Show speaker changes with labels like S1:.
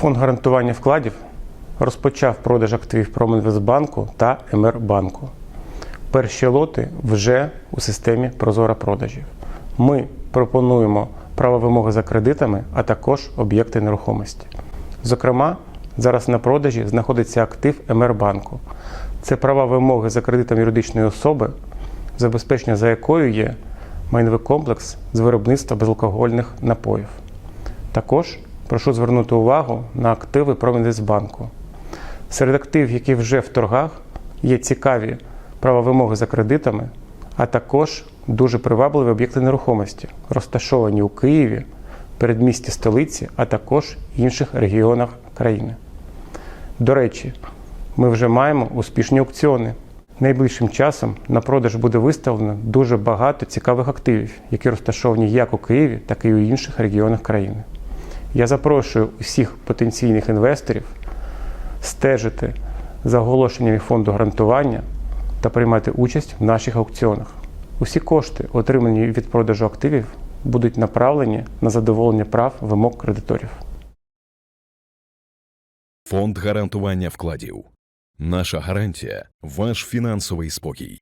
S1: Фонд гарантування вкладів розпочав продаж активів Промінвестбанку та МРБанку. Перші лоти вже у системі Прозора продажів. Ми пропонуємо право вимоги за кредитами, а також об'єкти нерухомості. Зокрема, зараз на продажі знаходиться актив МРБанку. Це права вимоги за кредитом юридичної особи, забезпечення за якою є майновий комплекс з виробництва безалкогольних напоїв. Також прошу звернути увагу на активи Промінвестбанку. Серед активів, які вже в торгах, є цікаві права вимоги за кредитами, а також дуже привабливі об'єкти нерухомості, розташовані у Києві, передмісті столиці, а також інших регіонах країни. До речі, ми вже маємо успішні аукціони. Найближчим часом на продаж буде виставлено дуже багато цікавих активів, які розташовані як у Києві, так і у інших регіонах країни. Я запрошую усіх потенційних інвесторів стежити за оголошеннями фонду гарантування та приймати участь в наших аукціонах. Усі кошти, отримані від продажу активів, будуть направлені на задоволення прав вимог кредиторів.
S2: Фонд гарантування вкладів. Наша гарантія ваш фінансовий спокій.